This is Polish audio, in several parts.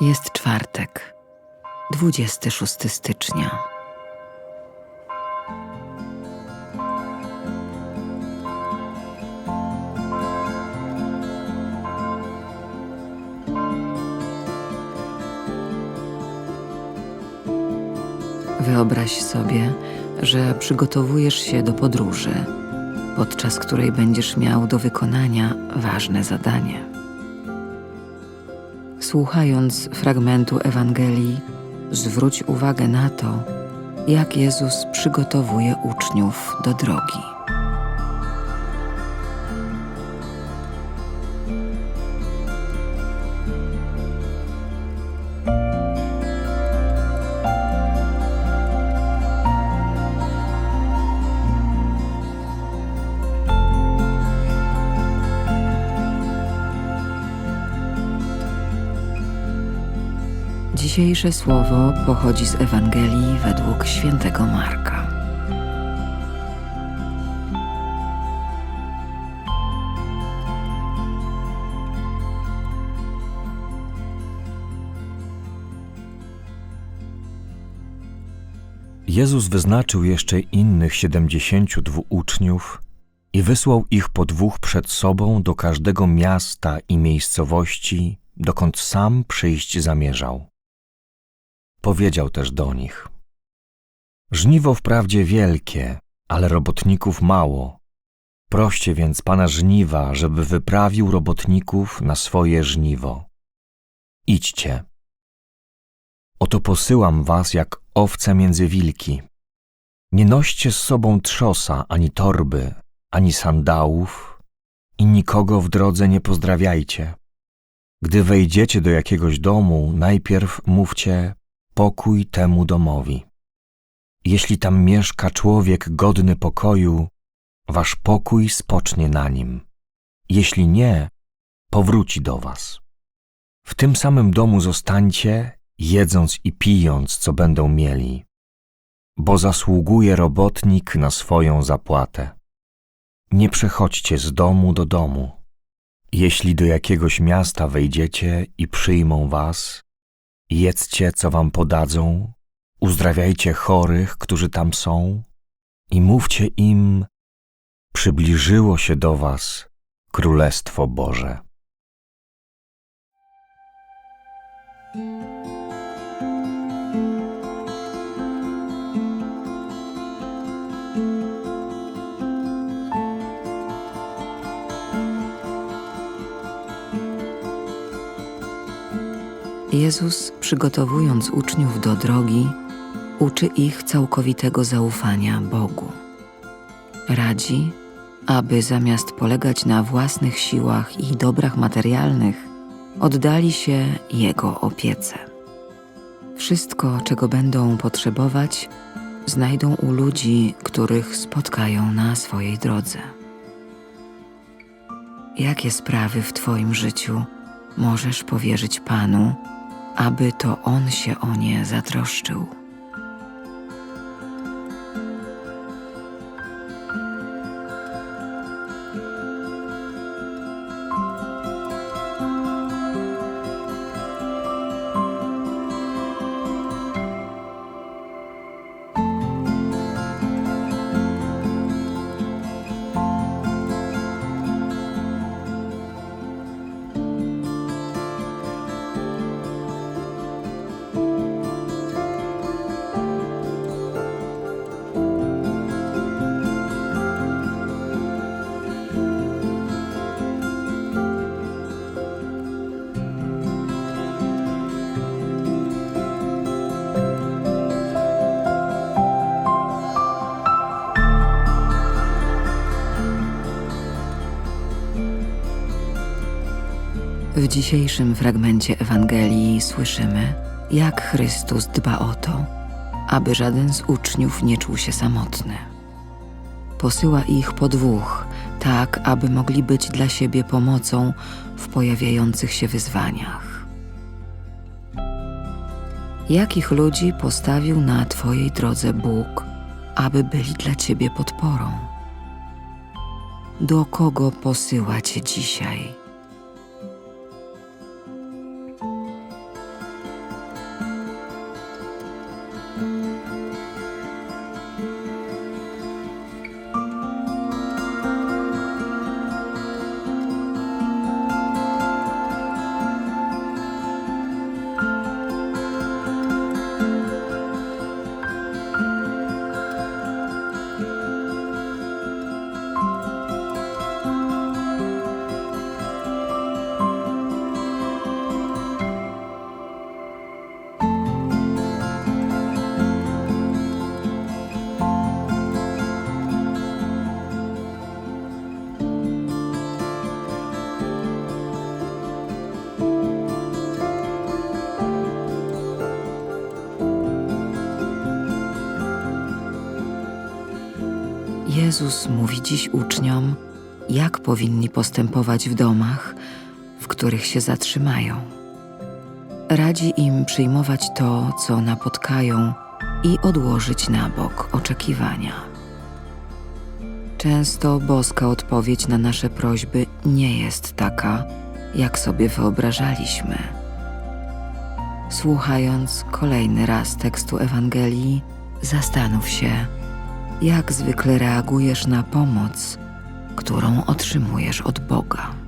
Jest czwartek, 26 stycznia. Wyobraź sobie, że przygotowujesz się do podróży, podczas której będziesz miał do wykonania ważne zadanie. Słuchając fragmentu Ewangelii, zwróć uwagę na to, jak Jezus przygotowuje uczniów do drogi. Dzisiejsze słowo pochodzi z Ewangelii według świętego Marka. Jezus wyznaczył jeszcze innych siedemdziesięciu dwóch uczniów i wysłał ich po dwóch przed sobą do każdego miasta i miejscowości, dokąd sam przyjść zamierzał. Powiedział też do nich: Żniwo wprawdzie wielkie, ale robotników mało. Proście więc pana żniwa, żeby wyprawił robotników na swoje żniwo. Idźcie. Oto posyłam was jak owce między wilki. Nie noście z sobą trzosa, ani torby, ani sandałów i nikogo w drodze nie pozdrawiajcie. Gdy wejdziecie do jakiegoś domu, najpierw mówcie pokój temu domowi. Jeśli tam mieszka człowiek godny pokoju, wasz pokój spocznie na nim. Jeśli nie, powróci do was. W tym samym domu zostańcie, jedząc i pijąc, co będą mieli, bo zasługuje robotnik na swoją zapłatę. Nie przechodźcie z domu do domu. Jeśli do jakiegoś miasta wejdziecie i przyjmą was, jedzcie, co wam podadzą, uzdrawiajcie chorych, którzy tam są, i mówcie im: Przybliżyło się do was Królestwo Boże. Jezus, przygotowując uczniów do drogi, uczy ich całkowitego zaufania Bogu. Radzi, aby zamiast polegać na własnych siłach i dobrach materialnych, oddali się Jego opiece. Wszystko, czego będą potrzebować, znajdą u ludzi, których spotkają na swojej drodze. Jakie sprawy w Twoim życiu możesz powierzyć Panu, aby to On się o nie zatroszczył? Dzisiejszym fragmencie Ewangelii słyszymy, jak Chrystus dba o to, aby żaden z uczniów nie czuł się samotny. Posyła ich po dwóch, tak aby mogli być dla siebie pomocą w pojawiających się wyzwaniach. Jakich ludzi postawił na Twojej drodze Bóg, aby byli dla Ciebie podporą? Do kogo posyła Cię dzisiaj? Jezus mówi dziś uczniom, jak powinni postępować w domach, w których się zatrzymają. Radzi im przyjmować to, co napotkają i odłożyć na bok oczekiwania. Często boska odpowiedź na nasze prośby nie jest taka, jak sobie wyobrażaliśmy. Słuchając kolejny raz tekstu Ewangelii, zastanów się, jak zwykle reagujesz na pomoc, którą otrzymujesz od Boga.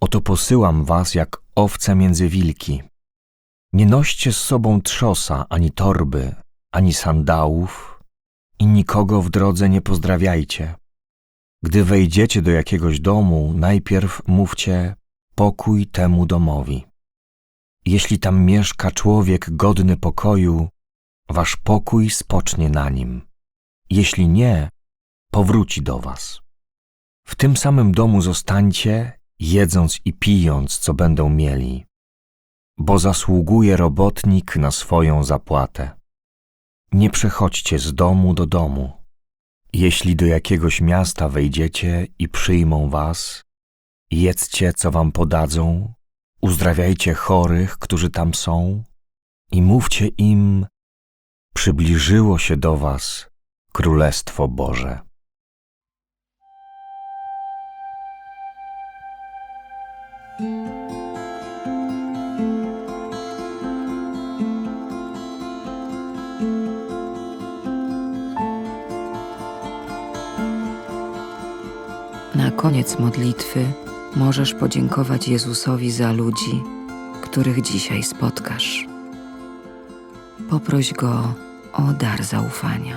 Oto posyłam was jak owce między wilki. Nie noście z sobą trzosa, ani torby, ani sandałów i nikogo w drodze nie pozdrawiajcie. Gdy wejdziecie do jakiegoś domu, najpierw mówcie pokój temu domowi. Jeśli tam mieszka człowiek godny pokoju, wasz pokój spocznie na nim. Jeśli nie, powróci do was. W tym samym domu zostańcie, jedząc i pijąc, co będą mieli, bo zasługuje robotnik na swoją zapłatę. Nie przechodźcie z domu do domu. Jeśli do jakiegoś miasta wejdziecie i przyjmą was, jedzcie, co wam podadzą, uzdrawiajcie chorych, którzy tam są, i mówcie im: Przybliżyło się do was Królestwo Boże. Koniec modlitwy możesz podziękować Jezusowi za ludzi, których dzisiaj spotkasz. Poproś go o dar zaufania.